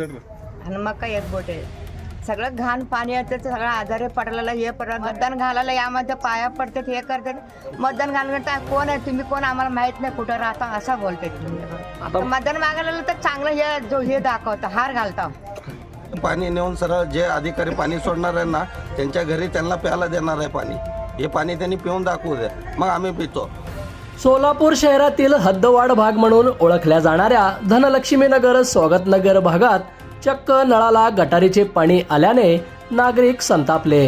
आणि मका एक बोट आहे. सगळं घाण पाणी येतं सगळं आजारी पडलेलं हे पडलं मतदान घालायला यामध्ये पाया पडतात हे करतात. मतदान घालण्याचा कोण आहे तुम्ही कोण आम्हाला माहीत नाही कुठं राहता असं बोलतात मतदान मागायला तर चांगलं हे जो हे दाखवता हार घालता. पाणी नेऊन सरळ जे अधिकारी पाणी सोडणार आहे ना त्यांच्या घरी त्यांना प्यायला देणार आहे पाणी. हे पाणी त्यांनी पिऊन दाखवू द्या. मग आम्ही पितो. सोलापूर शहरातील हद्दवाड भाग म्हणून ओळखल्या जाणाऱ्या धनलक्ष्मीनगर स्वागतनगर भागात चक्क नळाला गटारीचे पाणी आल्याने नागरिक संतापले.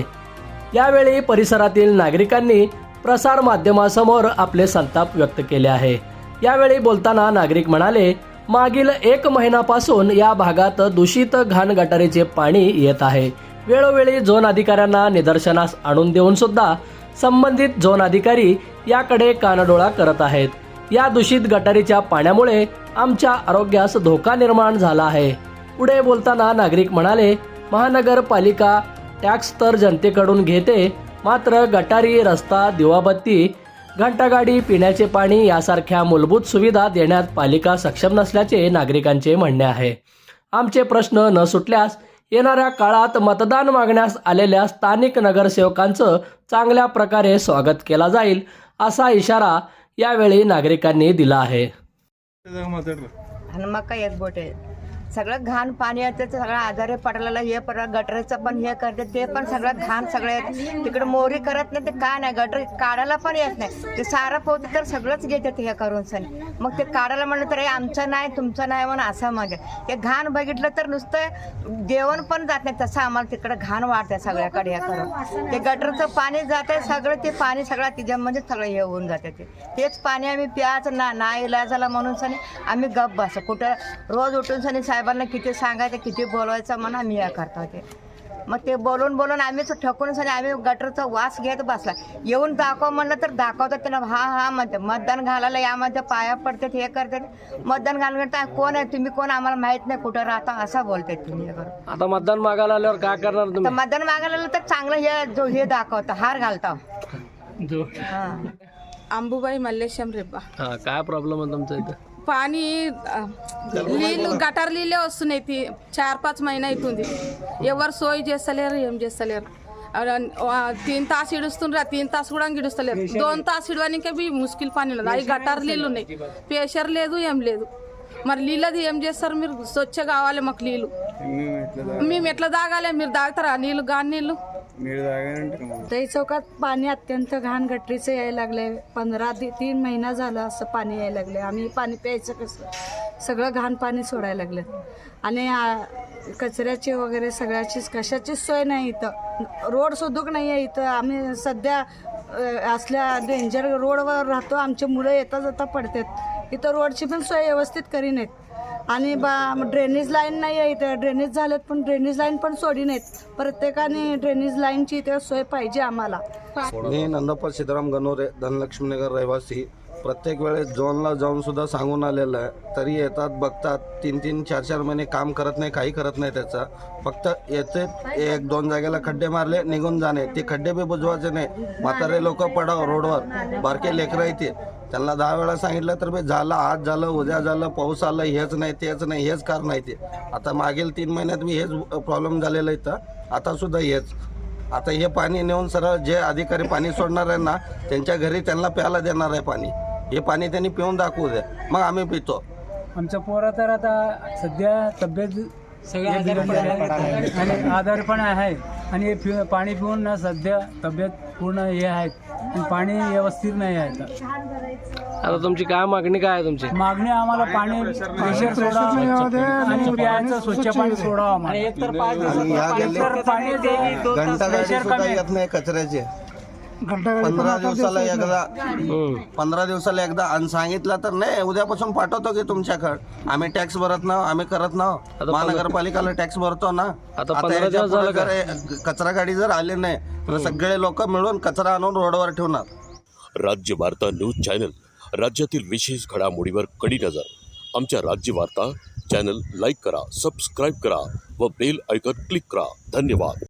यावेळी परिसरातील नागरिकांनी प्रसार माध्यमासमोर आपले संताप व्यक्त केले आहे. यावेळी बोलताना नागरिक म्हणाले मागील एक महिन्यापासून या भागात दूषित घाण गटारीचे पाणी येत आहे. वेळोवेळी झोन अधिकाऱ्यांना निदर्शनास आणून देऊन सुद्धा संबंधित झोन अधिकारी याकडे कानडोळा करत आहेत. या दूषित गटारीच्या पाण्यामुळे आमच्या आरोग्यास धोका निर्माण झाला आहे. पुढे बोलताना नागरिक म्हणाले महानगरपालिका टॅक्स तर जनतेकडून घेते मात्र गटारी रस्ता दिवाबत्ती घंटागाडी पिण्याचे पाणी यासारख्या मूलभूत सुविधा देण्यात पालिका सक्षम नसल्याचे नागरिकांचे म्हणणे आहे. आमचे प्रश्न न सुटल्यास येणाऱ्या काळात मतदान मागण्यास आलेल्या स्थानिक नगरसेवकांचं चांगल्या प्रकारे स्वागत केला जाईल असा इशारा यावेळी नागरिकांनी दिला आहे. हनुमाका एक बोटे. सगळं घाण पाणी येतं ते सगळं आजारी पडलेलं हे पडलं गटरचं पण हे करते ते पण सगळं घाण सगळं येत तिकडे मोरी करत नाही ते काय नाही? गटर काढायला पण येत नाही. ते सारं पोत तर सगळंच घेतात हे करून सनी मग ते काढायला म्हणलं तर हे आमचं नाही तुमचं नाही म्हणून असं म्हणजे ते घाण बघितलं तर नुसतं जेवण पण जात नाही तसं आम्हाला तिकडे घाण वाढतं सगळ्याकडे हे करून. ते गटरचं पाणी जाते सगळं ते पाणी सगळं तिच्यामध्ये म्हणजे सगळं हे होऊन जाते ते. तेच पाणी आम्ही प्यायचं ना ना इलाजाला म्हणून सनी आम्ही गप बसतो. कुठं रोज उठून सनी साहेब साहेबांना किती सांगायचं किती बोलवायचं म्हणून आम्ही हे करतो ते मग ते बोलून बोलून आम्हीच ठकून सनी आम्ही गटरचा वास घेत बसला. येऊन दाखव म्हणलं तर दाखवतात त्यांना हा हा म्हणते मतदान घालायला यामध्ये पाया पडतात हे करतात. मतदान घालण्याचा कोण आहे तुम्ही कोण आम्हाला माहीत नाही कुठं राहता असं बोलतात तुम्ही हे आता मतदान मागायला आल्यावर काय करणार मतदान मागायला तर चांगलं हे जो हे दाखवतं हार घालता. हा. अंबुबाई मल्लेशम रेब्बा हा, काय प्रॉब्लेम आहे तुमचा इथं? పానీ నీళ్ళు గటర్ నీళ్ళే వస్తున్నాయి. చార్ పాచ్ మైన అవుతుంది ఎవరు సోయి చేస్తలేరు ఏం చేస్తలేరు. తీన్ తాసు ఇడుస్తుండ్రు ఆ తీన్ తాసు కూడా ఇడుస్తలేరు దోన్ తాస్ ఇడవడానికే ముష్కిల్ పని లేదు అవి గటర్ నీళ్ళు ఉన్నాయి ప్రెషర్ లేదు ఏం లేదు. మరి నీళ్ళది ఏం చేస్తారు మీరు? స్వచ్ఛ కావాలి మాకు నీళ్ళు. మేము ఎట్లా తాగాలి? మీరు తాగుతారా? నీళ్ళు గాని నీళ్ళు? दही चौकात पाणी अत्यंत घाण गटरीचं यायला लागलंय. पंधरा ते तीन महिना झाला असं पाणी यायला लागलंय. आम्ही पाणी प्यायचं कसं? सगळं घाण पाणी सोडायला लागलं आणि कचऱ्याची वगैरे सगळ्याचीच कशाचीच सोय नाही इथं. रोड सुधूक नाही आहे इथं. आम्ही सध्या असल्या डेंजर रोडवर राहतो. आमचे मुलं येता जाता पडतात. इथं रोडची पण सोय व्यवस्थित करी नाहीत. आणि बा ड्रेनेज लाईन नाही आहे इथं. ड्रेनेज झालेत पण ड्रेनेज लाईन पण सोडी नाहीत प्रत्येकाने ड्रेनेज लाईनची इथे सोय पाहिजे आम्हाला. मी नंदप्पा सीताराम गणोरे धनलक्ष्मीनगर रहिवासी. प्रत्येक वेळेस झोनला जाऊन सुद्धा सांगून आलेलं आहे. तरी येतात बघतात. तीन तीन चार चार महिने काम करत नाही काही करत नाही त्याचा. फक्त येते एक दोन जागेला खड्डे मारले निघून जाणे. ते खड्डे बी बुजवायचे नाही. म्हातारे लोक पडाव रोडवर. बारके लेकरं येते त्यांना दहा वेळा सांगितलं तर बी झालं आज झालं उद्या झालं पाऊस आलं हेच नाही तेच नाही हेच कारण आहे ते. आता मागील तीन महिन्यात मी हेच प्रॉब्लेम झालेला इथं. आता सुद्धा हेच. आता हे पाणी नेऊन सरळ जे अधिकारी पाणी सोडणार आहे ना त्यांच्या घरी त्यांना प्यायला देणार आहे पाणी. हे पाणी त्यांनी पिऊन दाखवू द्या. मग आम्ही पितो. आमचं पोरं तर आता सध्या तब्येत सगळ्या आणि आजारपण आहे. आणि हे पि- पाणी पिऊन ना सध्या तब्येत पूर्ण हे आहेत पाणी व्यवस्थित नाही आहे आता. आता तुमची काय मागणी काय आहे तुमची? मागणी आम्हाला पाणी प्रेशर सोडावं. आणि प्यायचं स्वच्छ पाणी सोडावं आम्हाला. आणि ह्या गल्लीत पाणी घंटा गाडी सुद्धा येत नाही कचऱ्याचे. पंधरा दिवसाला एकदा पंधरा दिवसाला एकदा आणि सांगितलं तर नाही उद्यापासून पाठवतो की तुमच्याकडे. आम्ही टॅक्स भरत ना आम्ही करत ना महानगरपालिकाला टॅक्स भरतो ना. आता याच्यापुढे जर हे कचरा गाडी जर आली नाही तर सगळे लोक मिळून कचरा आणून रोडवर ठेवणार. राज्य वार्ता न्यूज चॅनल राज्यातील विशेष घडामोडीवर कडी नजर. आमच्या राज्य वार्ता चॅनल लाईक करा सबस्क्राईब करा व बेल आयकॉन क्लिक करा. धन्यवाद.